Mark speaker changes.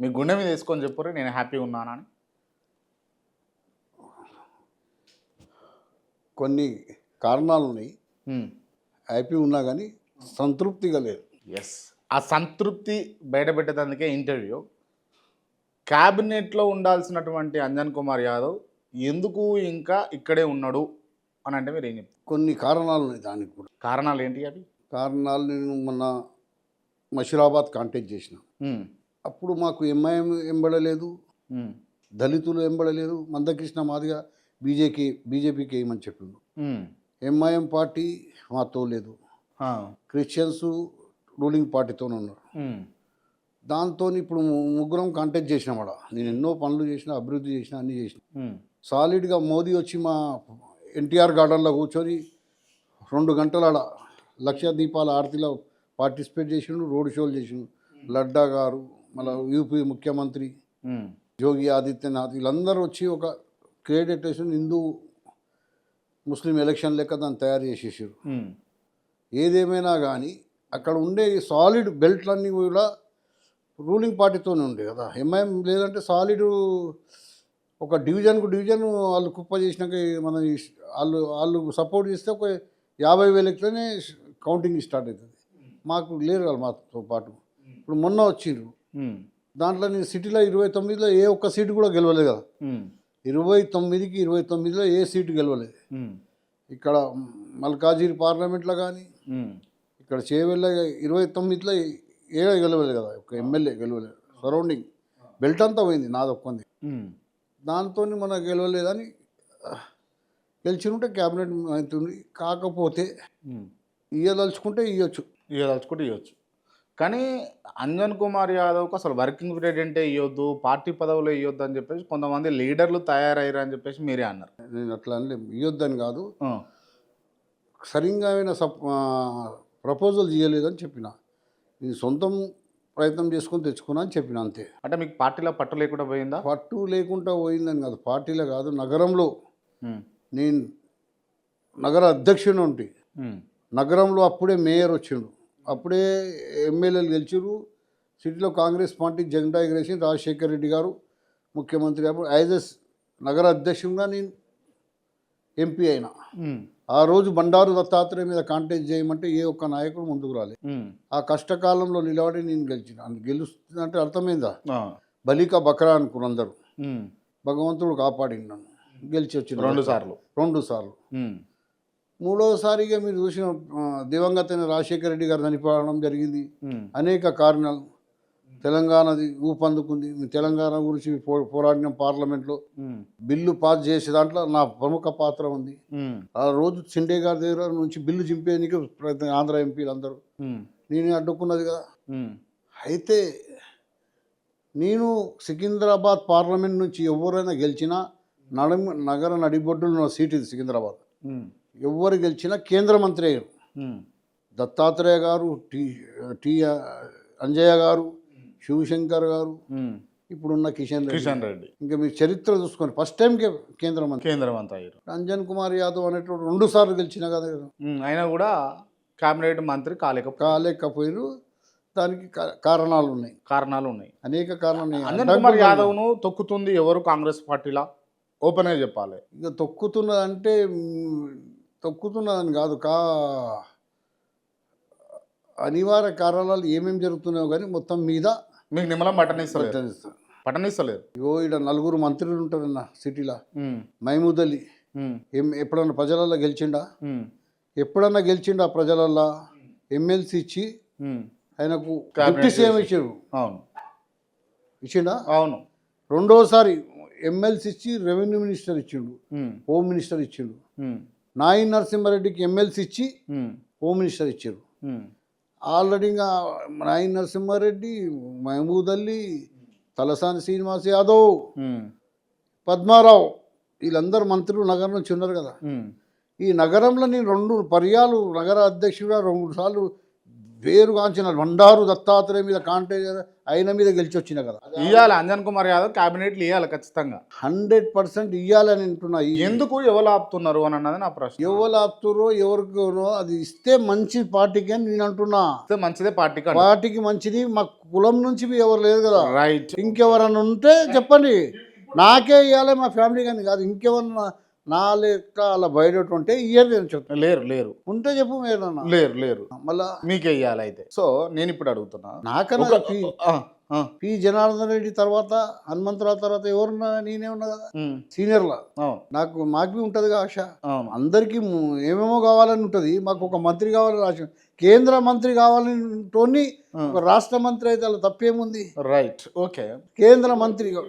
Speaker 1: మీ గుండె మీద వేసుకొని చెప్పరు నేను హ్యాపీగా ఉన్నానని
Speaker 2: కొన్ని కారణాలు ఉన్నాయి హ్యాపీ ఉన్నా కానీ సంతృప్తిగా లేదు.
Speaker 1: ఎస్ ఆ సంతృప్తి బయటపెట్టేందుకే ఇంటర్వ్యూ. క్యాబినెట్లో ఉండాల్సినటువంటి అంజన్ కుమార్ యాదవ్ ఎందుకు ఇంకా ఇక్కడే ఉన్నాడు అని అంటే మీరు ఏం చెప్తారు?
Speaker 2: కొన్ని కారణాలు ఉన్నాయి దానికి కూడా.
Speaker 1: కారణాలు ఏంటి అవి?
Speaker 2: కారణాలు నేను మొన్న మషిరాబాద్ కాంటాక్ట్ చేసిన. అప్పుడు మాకు ఎంఐఎం ఎంబడలేదు. దళితులు ఎంబడలేదు. మందకృష్ణ మాదిగా బీజేపీ బీజేపీకి వేయమని చెప్పిండు. ఎంఐఎం పార్టీ మాతో లేదు. క్రిస్టియన్స్ రూలింగ్ పార్టీతోనే ఉన్నారు. దాంతో ఇప్పుడు ముగ్గురం కాంటాక్ట్ చేసినాం అక్కడ నేను ఎన్నో పనులు చేసిన అభివృద్ధి చేసిన అన్నీ చేసిన. సాలిడ్గా మోదీ వచ్చి మా ఎన్టీఆర్ గార్డెన్లో కూర్చొని రెండు గంటల ఆడ లక్ష దీపాల ఆరతిలో పార్టిసిపేట్ చేసిండు రోడ్ షోలు చేసిండు. లడ్డా గారు మళ్ళీ యూపీ ముఖ్యమంత్రి యోగి ఆదిత్యనాథ్ వీళ్ళందరూ వచ్చి ఒక క్రియేటేషన్ హిందూ ముస్లిం ఎలక్షన్ లెక్క దాన్ని తయారు చేసేసారు. ఏదేమైనా కానీ అక్కడ ఉండే సాలిడ్ బెల్ట్లన్నీ కూడా రూలింగ్ పార్టీతోనే ఉండే కదా. ఎంఐఎం లేదంటే సాలిడ్ ఒక డివిజన్కు డివిజన్ వాళ్ళు కుప్ప చేసినాక మన వాళ్ళు వాళ్ళు సపోర్ట్ చేస్తే ఒక యాభై వేలకిలోనే కౌంటింగ్ స్టార్ట్ అవుతుంది. మాకు లేరు వాళ్ళు మాతో పాటు. ఇప్పుడు మొన్న వచ్చిండ్రు దాంట్లో నేను సిటీలో ఇరవై తొమ్మిదిలో ఏ ఒక్క సీటు కూడా గెలవలేదు కదా.
Speaker 1: ఉమ్,
Speaker 2: ఇరవై తొమ్మిదికి ఇరవై తొమ్మిదిలో ఏ సీటు గెలవలేదు.
Speaker 1: ఉమ్,
Speaker 2: ఇక్కడ మల్కాజిరి పార్లమెంట్లో కానీ
Speaker 1: ఉమ్,
Speaker 2: ఇక్కడ చేయవల్ల ఇరవై తొమ్మిదిలో ఏడ గెలవలేదు కదా. ఒక ఎమ్మెల్యే గెలవలేదు. సరౌండింగ్ బెల్ట్ అంతా పోయింది నాది ఒక్కంది.
Speaker 1: ఉమ్,
Speaker 2: దాంతో మన గెలవలేదని గెలిచినుంటే క్యాబినెట్ అవుతుంది కాకపోతే. ఇయ్యదలుచుకుంటే ఇవ్వచ్చు
Speaker 1: ఇక తలుచుకుంటే ఇవ్వచ్చు కానీ అంజన్ కుమార్ యాదవ్కు అసలు వర్కింగ్ ప్రెసిడెంటే ఇవ్వద్దు పార్టీ పదవులు ఇవ్వద్దు అని చెప్పేసి కొంతమంది లీడర్లు తయారయ్యారు అని చెప్పేసి మీరే అన్నారు.
Speaker 2: నేను అట్లా అనలే ఇవ్వద్దని కాదు. సరిగ్గా అయిన సప్ ప్రపోజల్ చేయలేదని చెప్పిన. నేను సొంతం ప్రయత్నం చేసుకొని తెచ్చుకున్నా అని చెప్పిన అంతే.
Speaker 1: అంటే మీకు పార్టీలో పట్టు లేకుండా పోయిందా?
Speaker 2: పట్టు లేకుండా పోయిందని కాదు పార్టీలో కాదు నగరంలో. నేను నగర అధ్యక్షుని ఉంటే. నగరంలో అప్పుడే మేయర్ వచ్చిండు. అప్పుడే ఎమ్మెల్యేలు గెలిచిరు సిటీలో కాంగ్రెస్ పార్టీ జెండా ఎగరేసి రాజశేఖర్ రెడ్డి గారు. ముఖ్యమంత్రి అప్పుడు యాజ్ ఎస్ నగర అధ్యక్షుడిగా నేను ఎంపీ అయినా. ఆ రోజు బండారు దత్తాత్రేయ మీద కాంటెస్ట్ చేయమంటే ఏ ఒక్క నాయకుడు ముందుకు రాలేదు
Speaker 1: ఉమ్,
Speaker 2: ఆ కష్టకాలంలో నిలబడి నేను గెలిచిన. గెలుస్తుందంటే అర్థమైందా? బలిక బకరా అనుకున్నారు అందరూ. భగవంతుడు కాపాడిండు నన్ను. గెలిచి వచ్చిన
Speaker 1: రెండు సార్లు.
Speaker 2: రెండు సార్లు. మూడవసారిగా మీరు చూసిన దివంగత రాజశేఖర రెడ్డి గారు చనిపోవడం జరిగింది. అనేక కారణాలు. తెలంగాణది ఊపందుకుంది. తెలంగాణ గురించి పో పోరాడిన పార్లమెంట్లో బిల్లు పాస్ చేసే దాంట్లో నా ప్రముఖ పాత్ర ఉంది. ఆ రోజు సిండే గారి దగ్గర నుంచి బిల్లు చింపేందుకు ప్రయత్నం ఆంధ్ర ఎంపీలు అందరూ నేనే అడ్డుకున్నది కదా. అయితే నేను సికింద్రాబాద్ పార్లమెంట్ నుంచి ఎవరైనా గెలిచినా నడ నగర నడిబొడ్డులో ఉన్న సీట్ ఇది సికింద్రాబాద్. ఎవరు గెలిచినా కేంద్ర మంత్రి అయ్యారు. దత్తాత్రేయ గారు టి టి అంజయ్య గారు శివశంకర్ గారు. ఇప్పుడున్న కిషన్ రెడ్డి.
Speaker 1: కిషన్ రెడ్డి.
Speaker 2: ఇంకా మీరు చరిత్ర చూసుకొని ఫస్ట్ టైంకే కేంద్ర మంత్రి.
Speaker 1: కేంద్ర మంత్రి అయ్యారు.
Speaker 2: అంజన్ కుమార్ యాదవ్ అనేటువంటి రెండు సార్లు గెలిచిన కదా
Speaker 1: అయినా కూడా కేబినెట్ మంత్రి కాలేక
Speaker 2: కాలేకపోయారు. దానికి కారణాలు ఉన్నాయి.
Speaker 1: కారణాలు ఉన్నాయి.
Speaker 2: అనేక కారణాలు.
Speaker 1: అంజన్ కుమార్ యాదవ్ను తొక్కుతుంది ఎవరు కాంగ్రెస్ పార్టీలా? ఓపెన్గా చెప్పాలి.
Speaker 2: ఇక తొక్కుతున్నదంటే తొక్కుతున్నదని కాదు కా అనివార్య కారణాలు ఏమేమి జరుగుతున్నాయో కానీ మొత్తం మీద
Speaker 1: మీకు నిమ్మలం పట్టనిస్తలేదు.
Speaker 2: ప్రయత్నిస్తారు.
Speaker 1: పట్టనిస్తలేదు.
Speaker 2: ఇగో ఇక్కడ నలుగురు మంత్రులు ఉంటారన్న సిటీలో. మహమూద్ అలీ. ఏం ఎప్పుడన్నా ప్రజలల్లో గెలిచిండా? ఎప్పుడన్నా గెలిచిండా ప్రజలల్లో? ఎమ్మెల్సీ ఇచ్చి. ఆయనకు డిప్యూటీ సీఎం ఇచ్చారు.
Speaker 1: అవును.
Speaker 2: ఇచ్చిండా?
Speaker 1: అవును.
Speaker 2: రెండోసారి ఎమ్మెల్సీ ఇచ్చి రెవెన్యూ మినిస్టర్ ఇచ్చిండు. హోమ్ మినిస్టర్ ఇచ్చిండు. నాయిన్ నరసింహారెడ్డికి ఎమ్మెల్సీ ఇచ్చి హోమ్. మినిస్టర్ ఇచ్చారు. ఆల్రెడీ ఇంకా నాయన్ నరసింహారెడ్డి మహమూద్ అలీ తలసాని శ్రీనివాస్ యాదవ్ పద్మారావు వీళ్ళందరూ మంత్రులు నగరం నుంచి ఉన్నారు కదా. ఈ నగరంలో నేను రెండు పర్యాలు నగర అధ్యక్షుడిగా రెండు సార్లు వేరుగాంచిన బండారు దత్తాత్రేయ మీద కాంటే ఆయన మీద గెలిచి వచ్చిన కదా
Speaker 1: ఇవ్వాలి అంజన్ కుమార్ యాదవ్ క్యాబినెట్లు ఇవ్వాలి ఖచ్చితంగా.
Speaker 2: హండ్రెడ్ పర్సెంట్ ఇవ్వాలని అంటున్నా
Speaker 1: ఎందుకు ఎవరు ఆపుతున్నారు అని అన్నది నా ప్రశ్న.
Speaker 2: ఎవరు ఆపుతారో ఎవరికో అది ఇస్తే మంచి పార్టీకి అని నేను అంటున్నా.
Speaker 1: ఇస్తే మంచిదే పార్టీ
Speaker 2: పార్టీకి మంచిది మా కులం నుంచి ఎవరు లేదు కదా.
Speaker 1: రైట్
Speaker 2: ఇంకెవరన్నా ఉంటే చెప్పండి. నాకే ఇవ్వాలి మా ఫ్యామిలీ కానీ కాదు. ఇంకెవరన్నా నా లెక్క అలా బయట ఉంటే ఇయ్యదు నేను చెప్తాను
Speaker 1: లేరు లేరు.
Speaker 2: ఉంటే చెప్పు ఏదన్నా.
Speaker 1: లేరు లేరు.
Speaker 2: మళ్ళా
Speaker 1: మీకే ఇవ్వాలి అయితే. సో నేను ఇప్పుడు అడుగుతున్నా.
Speaker 2: నాకన్నా పి జనార్దన్ రెడ్డి తర్వాత హనుమంతరావు తర్వాత ఎవరున్నా నేనే ఉన్నా కదా. సీనియర్లా. నాకు మాకు ఉంటుంది ఆశ. అందరికీ ఏమేమో కావాలని ఉంటుంది. మాకు ఒక మంత్రి కావాలని ఆశ. కేంద్ర మంత్రి కావాలని రాష్ట్ర మంత్రి అయితే అలా తప్పేముంది?
Speaker 1: రైట్. ఓకే.
Speaker 2: కేంద్ర మంత్రి